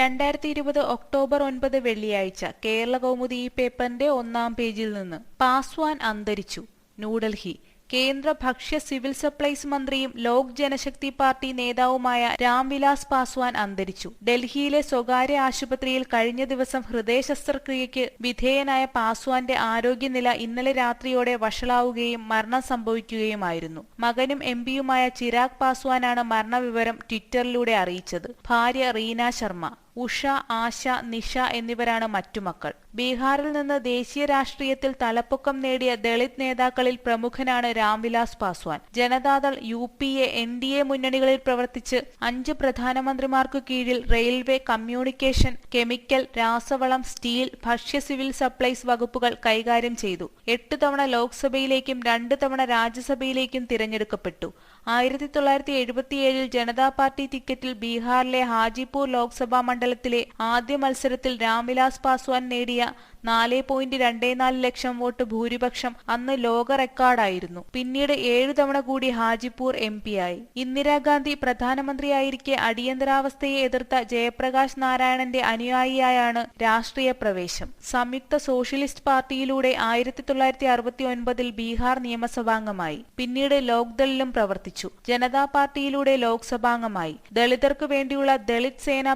രണ്ടായിരത്തി ഇരുപത് ഒക്ടോബർ ഒൻപത് വെള്ളിയാഴ്ച കേരള കൗമുദി ഈ പേപ്പറിന്റെ ഒന്നാം പേജിൽ നിന്ന് പാസ്വാൻ അന്തരിച്ചു ന്യൂഡൽഹി. കേന്ദ്ര ഭക്ഷ്യ സിവിൽ സപ്ലൈസ് മന്ത്രിയും ലോക് ജനശക്തി പാർട്ടി നേതാവുമായ രാംവിലാസ് പാസ്വാൻ അന്തരിച്ചു. ഡൽഹിയിലെ സ്വകാര്യ ആശുപത്രിയിൽ കഴിഞ്ഞ ദിവസം ഹൃദയ ശസ്ത്രക്രിയയ്ക്ക് വിധേയനായ പാസ്വാന്റെ ആരോഗ്യനില ഇന്നലെ രാത്രിയോടെ വഷളാവുകയും മരണം സംഭവിക്കുകയുമായിരുന്നു. മകനും എം പിയുമായ ചിരാഗ് പാസ്വാനാണ് മരണവിവരം ട്വിറ്ററിലൂടെ അറിയിച്ചത്. ഭാര്യ റീന ശർമ്മ. ഉഷ ആശ നിഷ എന്നിവരാണ് മറ്റു മക്കൾ. ബീഹാറിൽ നിന്ന് ദേശീയ രാഷ്ട്രീയത്തിൽ തലപ്പൊക്കം നേടിയ ദളിത് നേതാക്കളിൽ പ്രമുഖനാണ് Ramvilas Paswan. Janata Dal U P A N D A മുന്നണികളിൽ പ്രവർത്തിച്ച് അഞ്ച് പ്രധാനമന്ത്രിമാർക്കു കീഴിൽ റെയിൽവേ കമ്മ്യൂണിക്കേഷൻ കെമിക്കൽ രാസവളം സ്റ്റീൽ ഭക്ഷ്യ സിവിൽ സപ്ലൈസ് വകുപ്പുകൾ കൈകാര്യം ചെയ്തു. എട്ട് തവണ ലോക്സഭയിലേക്കും രണ്ട് തവണ രാജ്യസഭയിലേക്കും തിരഞ്ഞെടുക്കപ്പെട്ടു. ആയിരത്തി തൊള്ളായിരത്തി എഴുപത്തിയേഴിൽ ജനതാ പാർട്ടി ടിക്കറ്റിൽ ബീഹാറിലെ ഹാജിപൂർ ലോക്സഭാ മണ്ഡലത്തിലെ ആദ്യ മത്സരത്തിൽ രാംവിലാസ് പാസ്വാൻ നേടിയ നാല് പോയിന്റ് രണ്ടേ നാല് ലക്ഷം വോട്ട് ഭൂരിപക്ഷം അന്ന് ലോക റെക്കോർഡായിരുന്നു. പിന്നീട് ഏഴു തവണ കൂടി ഹാജിപൂർ എം പിയായി. ഇന്ദിരാഗാന്ധി പ്രധാനമന്ത്രിയായിരിക്കെ അടിയന്തരാവസ്ഥയെ എതിർത്ത ജയപ്രകാശ് നാരായണന്റെ അനുയായിയായാണ് രാഷ്ട്രീയ പ്രവേശം. സംയുക്ത സോഷ്യലിസ്റ്റ് പാർട്ടിയിലൂടെ ആയിരത്തി തൊള്ളായിരത്തി അറുപത്തി ഒൻപതിൽ ബീഹാർ നിയമസഭാംഗമായി. പിന്നീട് ലോക്ദളിലും പ്രവർത്തിച്ചു. ജനതാ പാർട്ടിയിലൂടെ ലോക്സഭാംഗമായി ദളിതർക്കു വേണ്ടിയുള്ള ദളിത് സേന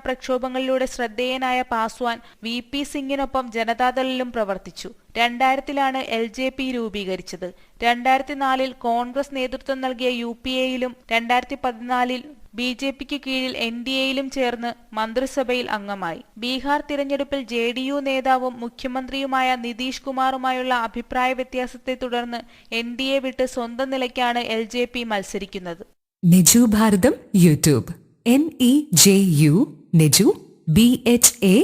പ്രക്ഷോഭങ്ങളിലൂടെ ശ്രദ്ധേയനായ പാസ്വാൻ വി പി സിംഗിനൊപ്പം ജനതാദളിലും പ്രവർത്തിച്ചു. രണ്ടായിരത്തിലാണ് എൽ ജെ പി രൂപീകരിച്ചത്. രണ്ടായിരത്തി നാലിൽ കോൺഗ്രസ് നേതൃത്വം നൽകിയ യു പി എയിലും രണ്ടായിരത്തി പതിനാലിൽ ബി ജെ പിക്ക് കീഴിൽ എൻ ഡി എയിലും ചേർന്ന് മന്ത്രിസഭയിൽ അംഗമായി. ബീഹാർ തിരഞ്ഞെടുപ്പിൽ ജെ ഡി യു നേതാവും മുഖ്യമന്ത്രിയുമായ നിതീഷ് കുമാറുമായുള്ള അഭിപ്രായ വ്യത്യാസത്തെ തുടർന്ന് എൻ ഡി എ വിട്ട് സ്വന്തം നിലയ്ക്കാണ് എൽ ജെ പി മത്സരിക്കുന്നത്. Niju Bharatam YouTube. N E J U Niju B H A